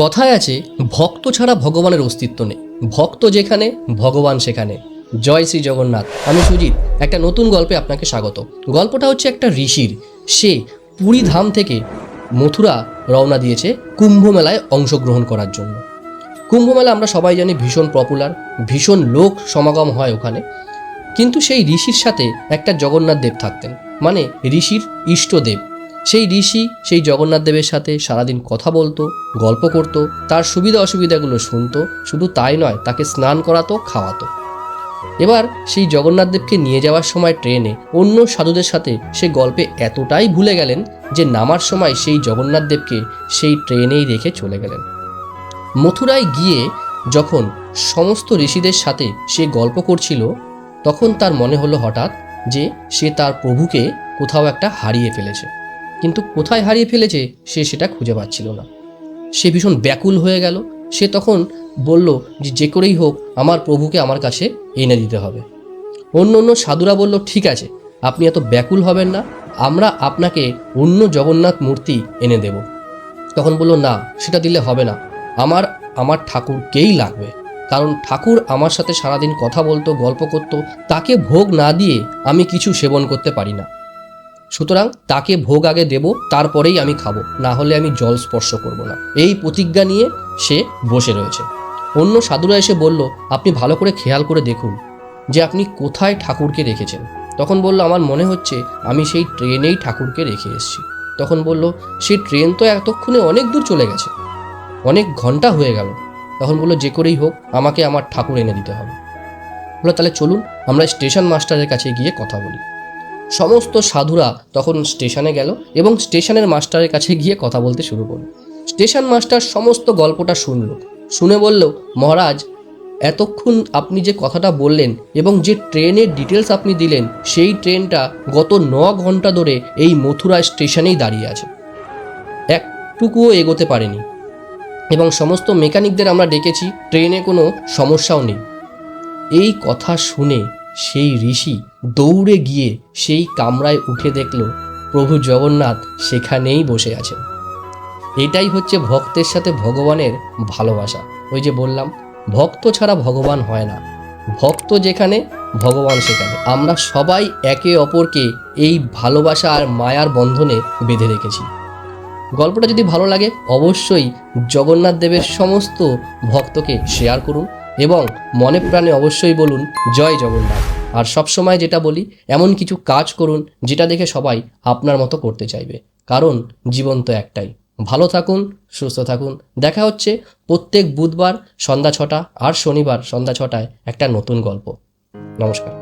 কথায় আছে, ভক্ত ছাড়া ভগবানের অস্তিত্ব নেই। ভক্ত যেখানে, ভগবান সেখানে। জয় শ্রী জগন্নাথ। আমি সুজিত, একটা নতুন গল্পে আপনাকে স্বাগত। গল্পটা হচ্ছে একটা ঋষির। সে পুরী ধাম থেকে মথুরা রওনা দিয়েছে কুম্ভ মেলায় অংশগ্রহণ করার জন্য। কুম্ভ মেলা আমরা সবাই জানি ভীষণ পপুলার ভীষণ লোক সমাগম হয় ওখানে। কিন্তু সেই ঋষির সাথে একটা জগন্নাথ দেব থাকতেন। মানে ঋষির ইষ্টদেব। সেই ঋষি, সেই জগন্নাথ দেবের সাথে সারাদিন কথা বলতো, গল্প করত, তার সুবিধা অসুবিধাগুলো শুনতো, শুধু তাই নয়, তাকে স্নান করাতো, খাওয়াতো। এবার সেই জগন্নাথ দেবকে নিয়ে যাওয়ার সময় ট্রেনে অন্য সাধুদের সাথে সে গল্পে এতটাই ভুলে গেলেন যে নামার সময় সেই জগন্নাথ দেবকে সেই ট্রেনেই রেখে চলে গেলেন। মথুরায় গিয়ে যখন সমস্ত ঋষিদের সাথে সে গল্প করছিল, তখন তার মনে হলো হঠাৎ যে সে তার প্রভুকে কোথাও একটা হারিয়ে ফেলেছে। কিন্তু কোথায় হারিয়ে ফেলেছে সে সেটা খুঁজে পাচ্ছিল না। সে ভীষণ ব্যাকুল হয়ে গেল। সে তখন বলল যে যে করেই হোক, আমার প্রভুকে আমার কাছে এনে দিতে হবে। অন্য অন্য সাধুরা বলল, ঠিক আছে, আপনি এত ব্যাকুল হবেন না, আমরা আপনাকে অন্য জগন্নাথ মূর্তি এনে দেব। তখন বলল, না, সেটা দিলে হবে না। আমার আমার ঠাকুরকেই লাগবে। কারণ ঠাকুর আমার সাথে সারাদিন কথা বলতো, গল্প করতো, তাকে ভোগ না দিয়ে আমি কিছু সেবন করতে পারি না। সুতরাং তাকে ভোগ আগে দেব, তারপরেই আমি খাব না হলে আমি জল স্পর্শ করব না। এই প্রতিজ্ঞা নিয়ে সে বসে রয়েছে। অন্য সাধুরা এসে বলল, আপনি ভালো করে খেয়াল করে দেখুন যে আপনি কোথায় ঠাকুরকে রেখেছেন। তখন বলল, আমার মনে হচ্ছে আমি সেই ট্রেনেই ঠাকুরকে রেখে এসেছি। তখন বলল সেই ট্রেন তো এতক্ষণে অনেক দূর চলে গেছে, অনেক ঘণ্টা হয়ে গেল। তখন বলল, যে করেই হোক, আমাকে আমার ঠাকুর এনে দিতে হবে। বলল, তাহলে চলুন, আমরা স্টেশন মাস্টারের কাছে গিয়ে কথা বলি। সমস্ত সাধুরা তখন স্টেশনে গেল এবং স্টেশনের মাস্টারের কাছে গিয়ে কথা বলতে শুরু করল। স্টেশন মাস্টার সমস্ত গল্পটা শুনল। শুনে বলল, মহারাজ, এতক্ষণ আপনি যে কথাটা বললেন এবং যে ট্রেনের ডিটেলস আপনি দিলেন, সেই ট্রেনটা গত ন ঘণ্টা ধরে এই মথুরা স্টেশনেই দাঁড়িয়ে আছে। একটুকুও এগোতে পারেনি। এবং সমস্ত মেকানিকদের আমরা ডেকেছি, ট্রেনে কোনো সমস্যাও নেই। এই কথা শুনে সেই ঋষি দৌড়ে গিয়ে সেই কামরায় উঠে দেখল প্রভু জগন্নাথ সেখানেই বসে আছেন। এটাই হচ্ছে ভক্তের সাথে ভগবানের ভালোবাসা। ওই যে বললাম, ভক্ত ছাড়া ভগবান হয় না। ভক্ত যেখানে, ভগবান সেখানে। আমরা সবাই একে অপরকে এই ভালোবাসা আর মায়ার বন্ধনে বেঁধে রেখেছি। গল্পটা যদি ভালো লাগে, অবশ্যই জগন্নাথ দেবের সমস্ত ভক্তকে শেয়ার করুন। এবং মনে প্রাণে অবশ্যই বলুন, জয় জগন্নাথ। আর সবসময় যেটা বলি, এমন কিছু কাজ করুন, যেটা দেখে সবাই আপনার মতো করতে চাইবে। কারণ জীবন তো একটাই। ভালো থাকুন, সুস্থ থাকুন। দেখা হচ্ছে প্রত্যেক বুধবার সন্ধ্যা ছটা আর শনিবার সন্ধ্যা ছটায় একটা নতুন গল্প। নমস্কার।